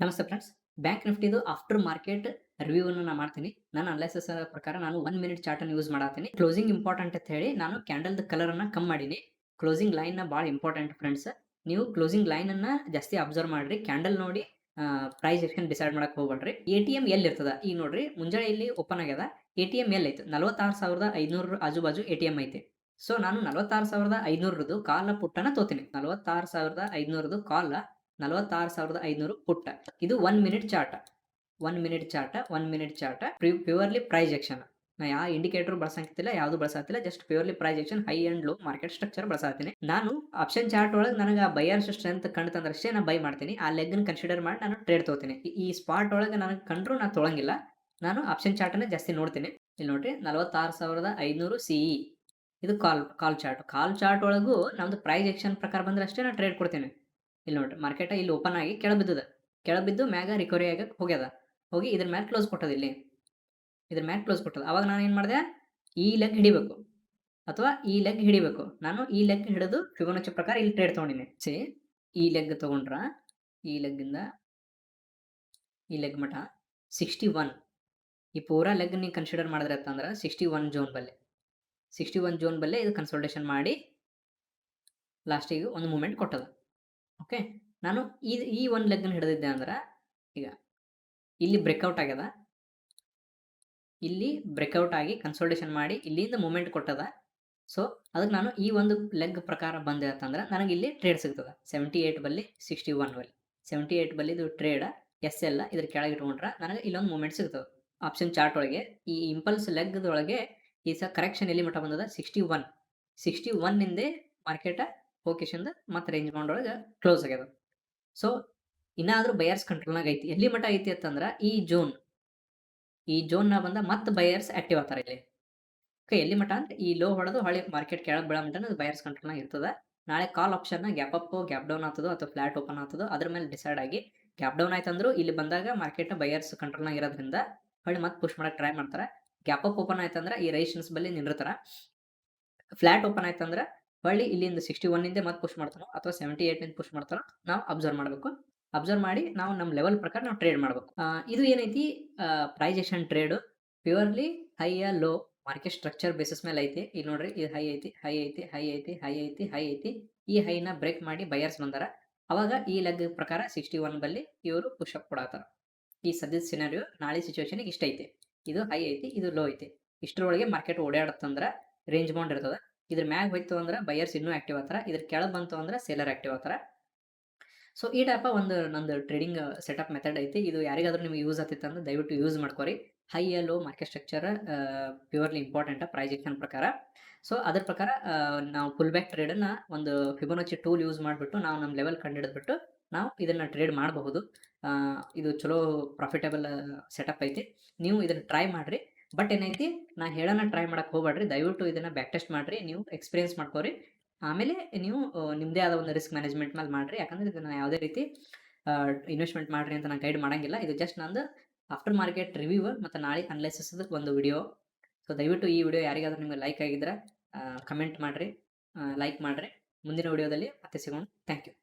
ನಮಸ್ತೆ friends bank ನಿಫ್ಟಿದು after market review ಅನ್ನು ನಾನು ಮಾಡ್ತೀನಿ. ನಾನು ಅನಾಲಿಸಿಸ್ ಪ್ರಕಾರ ನಾನು ಒನ್ ಮಿನಿಟ್ ಚಾರ್ಟ್ ಅನ್ನು ಯೂಸ್ ಮಾಡತ್ತೀನಿ ಕ್ಲೋಸಿಂಗ್ ಇಂಪಾರ್ಟೆಂಟ್ ಅಂತ ಹೇಳಿ ನಾನು ಕ್ಯಾಂಡಲ್ ಕಲರ್ ಅನ್ನ ಕಮ್ ಮಾಡೀನಿ. ಕ್ಲೋಸಿಂಗ್ ಲೈನ್ನ ಭಾಳ ಇಂಪಾರ್ಟೆಂಟ್ ಫ್ರೆಂಡ್ಸ್ ನೀವು ಕ್ಲೋಸಿಂಗ್ ಲೈನ್ ಅನ್ನ ಜಾಸ್ತಿ ಅಬ್ಸರ್ವ್ ಮಾಡ್ರಿ. ಕ್ಯಾಂಡಲ್ ನೋಡಿ ಪ್ರೈಸ್ ಎಕ್ಷನ್ ಡಿಸೈಡ್ ಮಾಡಕ್ ಹೋಗ್ಬೇಡ್ರಿ ಎ ಟಿ ಎಂ ಎಲ್ಲಿ ಇರ್ತದ? ಈಗ ನೋಡ್ರಿ, ಮುಂಜಾನೆ ಇಲ್ಲಿ ಓಪನ್ ಆಗ್ಯದ. ಎ ಟಿ ಎಂ ಎಲ್ಲಿ ಐತೆ? ನಲವತ್ತಾರು ಸಾವಿರದ ಐದುನೂರು ಆಜು ಬಾಜು ಎ ಟಿ ಎಂ ಐತೆ. ಸೊ ನಾನು ನಲವತ್ತಾರು ಸಾವಿರದ ಐದುನೂರದು ಕಾಲ ಪುಟ್ಟನ ತೋತೀನಿ. ನಲವತ್ತಾರು ಸಾವಿರದ ಐದುನೂರದು ಕಾಲ ನಲವತ್ತಾರು ಸಾವಿರದ ಐದುನೂರು ಪುಟ್ಟ. ಇದು one minute chart one minute chart one minute chart purely price ನಾ ಯಾವ ಇಂಡಿಕೇಟರ್ ಬಳಸಂಗಿಲ್ಲ ಯಾವುದು ಬಳಸತ್ತಿಲ್ಲ just purely price high and low market structure ಬಳಸತ್ತೀನಿ ನಾನು ಆಪ್ಷನ್ ಚಾರ್ಟ್ ಒಳಗೆ ನನಗೆ ಬೈಯರ್ ಸ್ಟ್ರೆಂತ್ ಕಂಡು ತಂದ್ರಷ್ಟೇ ನಾನು ಬೈ ಮಾಡ್ತೀನಿ. ಆ ಲೆಗ್ನ ಕನ್ಸಿಡರ್ ಮಾಡಿ ನಾನು ಟ್ರೇಡ್ ತೊಗೋತೀನಿ ಈ- ಸ್ಪಾಟ್ ಒಳಗೆ ನನಗೆ ಕಂಡ್ರು ನಾನು ತೊಳಂಗಿಲ್ಲ. ನಾನು ಆಪ್ಷನ್ ಚಾರ್ಟನ್ನೇ ಜಾಸ್ತಿ ನೋಡ್ತೀನಿ. ಇಲ್ಲಿ ನೋಡ್ರಿ, ನಲವತ್ತಾರು ಸಾವಿರದ ಐದುನೂರು ಸಿ ಇ ಇದು ಕಾಲ್ ಕಾಲ್ ಚಾರ್ಟ್ ಕಾಲ್ ಚಾರ್ಟ್ ಒಳಗೂ ನಮ್ದು ಪ್ರೈಸ್ ಎಕ್ಷನ್ ಪ್ರಕಾರ ಬಂದ್ರೆ ಅಷ್ಟೇ ನಾನು ಟ್ರೇಡ್ ಕೊಡ್ತೀನಿ. ಇಲ್ಲಿ ನೋಡ್ರಿ ಮಾರ್ಕೆಟ್ ಇಲ್ಲಿ ಓಪನ್ ಆಗಿ ಕೆಳ ಬಿದ್ದದ. ಕೆಳ ಬಿದ್ದು ಮ್ಯಾಗ ರಿಕವರಿ ಆಗಕ್ಕೆ ಹೋಗ್ಯದ. ಹೋಗಿ ಇದ್ರ ಮ್ಯಾಲೆ ಕ್ಲೋಸ್ ಕೊಟ್ಟದ ಇಲ್ಲಿ. ಇದ್ರ ಮ್ಯಾಲ ಕ್ಲೋಸ್ ಕೊಟ್ಟದ. ಅವಾಗ ನಾನು ಏನು ಮಾಡಿದೆ? ಈ ಲೆಗ್ ಹಿಡಿಬೇಕು. ಅಥವಾ ಈ ಲೆಗ್ ಹಿಡಿಬೇಕು. ನಾನು ಈ ಲೆಗ್ ಹಿಡಿದು ಫಿಬೋನಚ್ಚಿ ಪ್ರಕಾರ ಇಲ್ಲಿ ಟ್ರೇಡ್ ತೊಗೊಂಡಿನಿ. ಸಿ ಈ ಲೆಗ್ ತಗೊಂಡ್ರ? ಈ ಲೆಗ್ಗಿಂದ ಈ ಲೆಗ್ ಮಠ ಸಿಕ್ಸ್ಟಿ ಒನ್ ಈ ಪೂರ ಲೆಗ್ ನೀವು ಕನ್ಸಿಡರ್ ಮಾಡಿದ್ರೆ ಅಂತಂದ್ರೆ ಸಿಕ್ಸ್ಟಿ ಒನ್ ಜೋನ್ ಬಲ್ಲೆ. ಸಿಕ್ಸ್ಟಿ ಒನ್ ಜೋನ್ ಬಲ್ಲೆ ಇದು ಕನ್ಸಲ್ಟೇಷನ್ ಮಾಡಿ ಲಾಸ್ಟಿಗೆ ಒಂದು ಮೂಮೆಂಟ್ ಕೊಟ್ಟದ. ಓಕೆ. ನಾನು ಈ ಈ ಒಂದು ಲೆಗ್ನ ಹಿಡಿದಿದ್ದೆ ಅಂದ್ರೆ, ಈಗ ಇಲ್ಲಿ ಬ್ರೇಕ್ಔಟ್ ಆಗ್ಯದ. ಇಲ್ಲಿ ಬ್ರೇಕ್ಔಟ್ ಆಗಿ ಕನ್ಸಲ್ಟೇಷನ್ ಮಾಡಿ ಇಲ್ಲಿಂದ ಮೂಮೆಂಟ್ ಕೊಟ್ಟದ. ಸೊ ಅದಕ್ಕೆ ನಾನು ಈ ಒಂದು ಲೆಗ್ ಪ್ರಕಾರ ಬಂದೆ ಅಂತಂದ್ರೆ, ನನಗೆ ಇಲ್ಲಿ ಟ್ರೇಡ್ ಸಿಗ್ತದೆ. ಸೆವೆಂಟಿ ಏಯ್ಟ್ ಬಲ್ಲಿ ಸಿಕ್ಸ್ಟಿ ಒನ್ ಬಲ್ಲಿ. ಸೆವೆಂಟಿ ಏಯ್ಟ್ ಬಲ್ಲಿ ಇದು ಟ್ರೇಡ್ ಎಸ್ ಎಲ್ಲ ಇದ್ರ ಕೆಳಗೆ ಇಟ್ಕೊಂಡ್ರೆ ನನಗೆ ಇಲ್ಲೊಂದು ಮೂಮೆಂಟ್ ಸಿಗ್ತದೆ. ಆಪ್ಷನ್ ಚಾರ್ಟ್ ಒಳಗೆ ಈ ಇಂಪಲ್ಸ್ ಲೆಗ್ದೊಳಗೆ ಈ ಸಹ ಕರೆಕ್ಷನ್ ಎಲ್ಲಿ ಮಟ್ಟ ಬಂದದ? ಸಿಕ್ಸ್ಟಿ ಒನ್ ಸಿಕ್ಸ್ಟಿ ಒನ್ನಿಂದೇ ಮಾರ್ಕೆಟ ಹೋಕಿಶಂದ ಮತ್ತೆ ರೇಂಜ್ ಬೌಂಡ್ ಒಳಗೆ ಕ್ಲೋಸ್ ಆಗ್ಯದ. ಸೊ ಇನ್ನಾದ್ರೂ ಬಯರ್ಸ್ ಕಂಟ್ರೋಲ್ನಾಗ ಐತಿ. ಎಲ್ಲಿ ಮಟ್ಟ ಐತಿ ಅಂತಂದ್ರೆ ಈ ಜೋನ್ ಈ ಜೋನ್ನ ಬಂದ ಮತ್ತೆ ಬಯರ್ಸ್ ಆಕ್ಟಿವ್ ಆಗ್ತಾರೆ ಇಲ್ಲಿ. ಓಕೆ ಎಲ್ಲಿ ಮಟ್ಟ ಅಂದ್ರೆ ಈ ಲೋ ಹೊಡೆದು ಹೊಳೆ ಮಾರ್ಕೆಟ್ ಕೆಳಗೆ ಬೀಳೋ ಮಟ್ಟ ಬಯರ್ಸ್ ಕಂಟ್ರೋಲ್ನಾಗ ಇರ್ತದ. ನಾಳೆ call option gap up gap down ಆಗ್ತದೋ ಅಥವಾ ಫ್ಲಾಟ್ ಓಪನ್ ಆಗ್ತದೋ ಅದ್ರ ಮೇಲೆ ಡಿಸೈಡ್ ಆಗಿ ಗ್ಯಾಪ್ ಡೌನ್ ಆಯ್ತಂದ್ರೂ ಇಲ್ಲಿ ಬಂದಾಗ ಮಾರ್ಕೆಟ್ ಬಯರ್ಸ್ ಕಂಟ್ರೋಲ್ನಾಗ ಇರೋದ್ರಿಂದ ಹೊಳ್ಳಿ ಮತ್ತೆ ಪುಷ್ ಮಾಡಕ್ಕೆ ಟ್ರೈ ಮಾಡ್ತಾರೆ. ಗ್ಯಾಪ್ ಅಪ್ ಓಪನ್ ಆಯ್ತಂದ್ರೆ ಈ ರೈಷನ್ಸ್ ಬಲ್ಲಿ ನಿಂದಿರ್ತಾರೆ. ಫ್ಲಾಟ್ ಓಪನ್ ಆಯ್ತಂದ್ರೆ ಹೊಳ್ಳಿ ಇಲ್ಲಿಂದ ಸಿಕ್ಸ್ಟಿ ಒನ್ನಿಂದ ಮತ್ತೆ ಪುಷ್ ಮಾಡ್ತಾನೋ ಅಥವಾ ಸೆವೆಂಟಿ ಏಟ್ ಪುಷ್ ಮಾಡ್ತಾನೋ ನಾವು ಅಬ್ಸರ್ವ್ ಮಾಡಬೇಕು. ಅಬ್ಸರ್ವ್ ಮಾಡಿ ನಾವು ನಮ್ಮ ಲೆವೆಲ್ ಪ್ರಕಾರ ನಾವು ಟ್ರೇಡ್ ಮಾಡಬೇಕು. ಇದು ಏನೈತಿ? ಪ್ರೈಜೇಷನ್ trade purely high low market structure basis ಮೇಲೆ ಐತಿ. ಇಲ್ಲಿ ನೋಡ್ರಿ ಇದು ಹೈ ಐತಿ ಹೈ ಐತಿ ಹೈ ಐತಿ ಹೈ ಐತಿ ಹೈ ಐತಿ. ಈ ಹೈನ ಬ್ರೇಕ್ ಮಾಡಿ ಬಯರ್ಸ್ ಬಂದಾರ. ಅವಾಗ ಈ ಲೆಗ್ ಪ್ರಕಾರ ಸಿಕ್ಸ್ಟಿ ಒನ್ ಬಲ್ಲಿ ಇವರು ಅಪ್ ಕೊಡತ್ತಾರ ಈ ಸದ್ಯದ ಸಿನಾರಿಯೋ ನಾಳೆ ಸಿಚುವೇಶನ್ ಇಷ್ಟ ಐತಿ. ಇದು ಹೈ ಐತಿ, ಇದು ಲೋ ಐತಿ. ಇಷ್ಟರೊಳಗೆ ಮಾರ್ಕೆಟ್ ಓಡಾಡತ್ತಂದ್ರ ರೇಂಜ್ ಬೌಂಡ್ ಇರ್ತದ. ಇದ್ರ ಮ್ಯಾಗ ಹೋಯ್ತು ಅಂದ್ರೆ ಬೈಯರ್ಸ್ ಇನ್ನೂ ಆಕ್ಟಿವ್ ಆಗ್ತಾರ ಇದ್ರ ಕೆಳಗೆ ಬಂತು ಅಂದ್ರೆ ಸೇಲರ್ ಆಕ್ಟಿವ್ ಆಗ್ತಾರ ಸೊ ಈ ಟೈಪ ಒಂದು ನಂದು ಟ್ರೇಡಿಂಗ್ ಸೆಟಪ್ ಮೆಥಡ್ ಐತಿ, ಇದು ಯಾರಿಗಾದ್ರೂ ನಿಮ್ಗೆ ಯೂಸ್ ಆಗ್ತಿತ್ತು ಅಂದ್ರೆ ದಯವಿಟ್ಟು use ಮಾಡ್ಕೋರಿ. High low market structure purely important price action ಪ್ರಕಾರ. ಸೊ ಅದ್ರ ಪ್ರಕಾರ ನಾವು ಫುಲ್ ಬ್ಯಾಕ್ ಟ್ರೇಡನ್ನು ಒಂದು ಫಿಬೋನಚ್ಚಿ ಟೂಲ್ ಯೂಸ್ ಮಾಡಿಬಿಟ್ಟು ನಾವು ನಮ್ಮ ಲೆವೆಲ್ ಕಂಡುಹಿಡಿದ್ಬಿಟ್ಟು ನಾವು ಇದನ್ನು ಟ್ರೇಡ್ ಮಾಡಬಹುದು. ಇದು ಚಲೋ ಪ್ರಾಫಿಟೇಬಲ್ ಸೆಟಪ್ ಐತಿ. ನೀವು ಇದನ್ನು ಟ್ರೈ ಮಾಡಿರಿ. ಬಟ್ ಏನೈತಿ, ನಾ ಹೇಳೋಣ ಟ್ರೈ ಮಾಡಕ್ಕೆ ಹೋಗ್ಬೇಡ್ರಿ. ದಯವಿಟ್ಟು ಇದನ್ನು ಬ್ಯಾಕ್ ಟೆಸ್ಟ್ ಮಾಡಿರಿ. ನೀವು ಎಕ್ಸ್ಪೀರಿಯನ್ಸ್ ಮಾಡ್ಕೋರಿ. ಆಮೇಲೆ ನೀವು ನಿಮ್ಮದೇ ಆದ ಒಂದು ರಿಸ್ಕ್ ಮ್ಯಾನೇಜ್ಮೆಂಟ್ ಮೇಲೆ ಮಾಡಿರಿ. ಯಾಕಂದ್ರೆ ಇದನ್ನು ಯಾವುದೇ ರೀತಿ ಇನ್ವೆಸ್ಟ್ಮೆಂಟ್ ಮಾಡಿರಿ ಅಂತ ನಾನು ಗೈಡ್ ಮಾಡಂಗಿಲ್ಲ. ಇದು ಜಸ್ಟ್ ನಂದು ಆಫ್ಟರ್ ಮಾರ್ಕೆಟ್ ರಿವ್ಯೂ ಮತ್ತು ನಾಳೆ ಅನಲೈಸಿಸ್ ಒಂದು ವಿಡಿಯೋ ಸೊ ದಯವಿಟ್ಟು ಈ ವಿಡಿಯೋ ಯಾರಿಗಾದರೂ ನಿಮಗೆ ಲೈಕ್ ಆಗಿದ್ರೆ ಕಮೆಂಟ್ ಮಾಡಿರಿ. ಲೈಕ್ ಮಾಡಿರಿ. ಮುಂದಿನ ವಿಡಿಯೋದಲ್ಲಿ ಮತ್ತೆ ಸಿಗೋಣ. Thank you